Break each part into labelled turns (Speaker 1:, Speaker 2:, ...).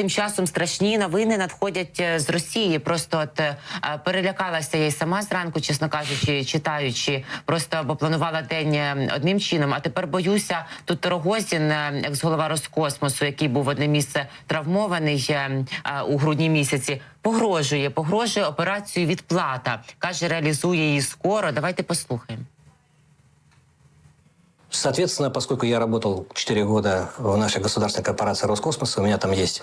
Speaker 1: тим часом страшні новини надходять е, з Росії. Просто от е, перелякалася я й сама зранку, чесно кажучи, читаючи, просто бо планувала день е, одним чином. А тепер боюся, тут Рогозін, е, екс-голова Роскосмосу, який був одне місце травмований у грудні місяці, погрожує, погрожує операцію відплата. каже, реалізує її скоро. Давайте послухаємо.
Speaker 2: Соответственно, поскольку я работал 4 года в нашей государственной корпорации Роскосмоса, у меня там есть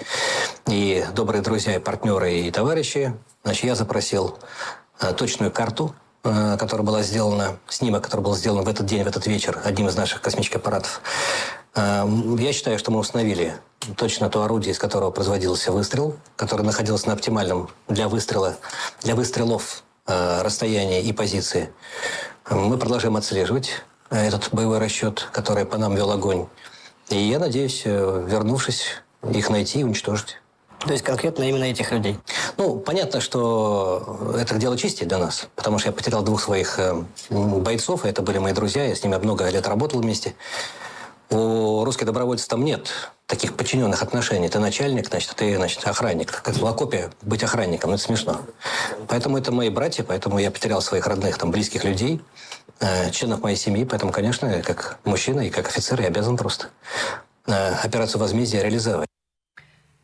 Speaker 2: и добрые друзья, и партнеры, и товарищи, значит, я запросил э, точную карту, э, которая была сделана, снимок, который был сделан в этот день, в этот вечер одним из наших космических аппаратов. Э, я считаю, что мы установили точно то орудие, из которого производился выстрел, которое находилось на оптимальном для выстрела, для выстрелов расстоянии и позиции. Мы продолжаем отслеживать этот боевой расчет, который по нам вел огонь. И я надеюсь, э, вернувшись, их найти и уничтожить.
Speaker 3: То есть конкретно именно этих людей.
Speaker 2: Ну, понятно, что это дело чести для нас, потому что я потерял двух своих э, бойцов, это были мои друзья, я с ними много лет работал вместе. У русских добровольцев там нет таких подчиненных отношений. Ты начальник, значит, ты, значит, охранник. Как в окопе быть охранником, это смешно. Поэтому это мои братья, поэтому я потерял своих родных, там, близких людей, э, членов моей семьи. Поэтому, конечно, я как мужчина и как офицер я обязан просто э, операцию возмездия реализовать.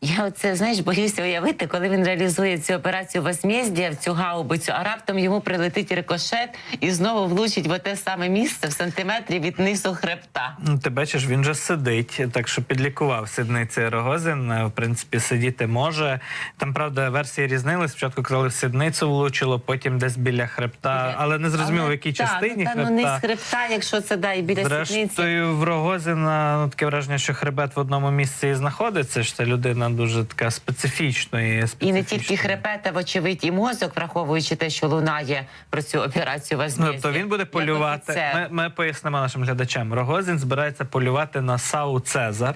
Speaker 1: Я оце знаєш, боюся уявити, коли він реалізує цю операцію возмездя в цю гаубицю, а раптом йому прилетить рикошет і знову влучить в те саме місце в сантиметрі від низу хребта.
Speaker 4: Ну, ти бачиш, він же сидить, так що підлікував сідниці Рогозин. е, В принципі, сидіти може. Там, правда, версії різнились. Спочатку казали, в сідницю влучило, потім десь біля хребта, але не зрозуміло, в якій
Speaker 1: та,
Speaker 4: частині
Speaker 1: ну, та, ну,
Speaker 4: хребта.
Speaker 1: низ хребта, якщо це да, і біля сідниці.
Speaker 4: Зрештою, в Рогозіна ну, таке враження, що хребет в одному місці і знаходиться. Що це людина дуже така специфічної.
Speaker 1: І не тільки хребет, а вочевидь і мозок, враховуючи те, що лунає про цю операцію
Speaker 4: Ну,
Speaker 1: возмездя.
Speaker 4: тобто він буде полювати. Ми, ми пояснимо нашим глядачам. Рогозін збирається полювати на Сау Цезар,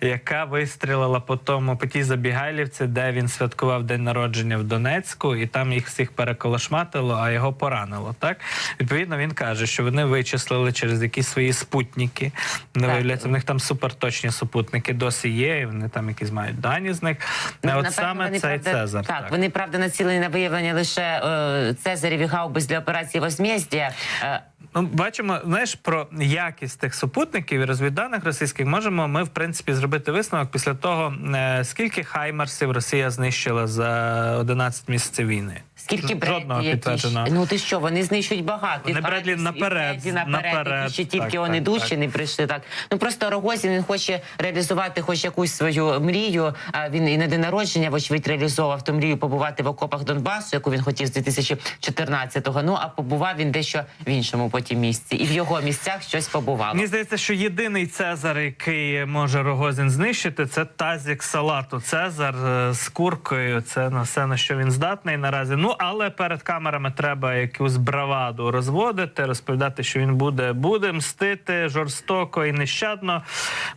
Speaker 4: яка вистрілила по тому по тій забігайлівці, де він святкував день народження в Донецьку, і там їх всіх переколошматило, а його поранило. Так відповідно, він каже, що вони вичислили через якісь свої спутники. Не виявляється, в них там суперточні супутники досі є. і Вони там якісь мають дані з них.
Speaker 1: Ну,
Speaker 4: от саме цей
Speaker 1: правда,
Speaker 4: Цезар.
Speaker 1: Так, вони правда націлені на виявлення лише е, Цезарів і гаубиць для операції возмездя. Е,
Speaker 4: Ну, бачимо, знаєш, про якість тих супутників і розвідданих російських можемо ми, в принципі, зробити висновок після того, е, скільки хаймерсів Росія знищила за 11 місяців війни.
Speaker 1: Скільки
Speaker 4: Жодного
Speaker 1: які
Speaker 4: підтвердженого.
Speaker 1: Ну ти що, вони знищують багато.
Speaker 4: Вони Бредлі наперед,
Speaker 1: Бредлі наперед,
Speaker 4: наперед.
Speaker 1: ще тільки
Speaker 4: Так,
Speaker 1: вони
Speaker 4: так,
Speaker 1: йдуть,
Speaker 4: так.
Speaker 1: не прийшли. Так ну просто Рогозін він хоче реалізувати хоч якусь свою мрію. А він і на день народження, вочевидь, реалізовував ту мрію побувати в окопах Донбасу, яку він хотів з 2014-го. Ну а побував він дещо в іншому потім місці, і в його місцях щось побувало.
Speaker 4: Мені здається, що єдиний Цезар, який може Рогозін знищити, це тазік салату. Цезар е, з куркою. Це на все на що він здатний наразі. Але перед камерами треба якусь браваду розводити, розповідати, що він буде буде мстити жорстоко і нещадно.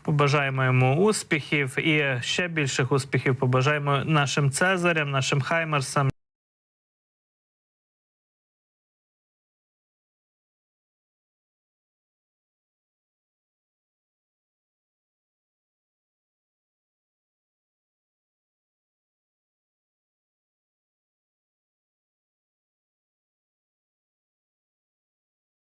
Speaker 4: Побажаємо йому успіхів і ще більших успіхів. Побажаємо нашим Цезарям, нашим Хаймерсам.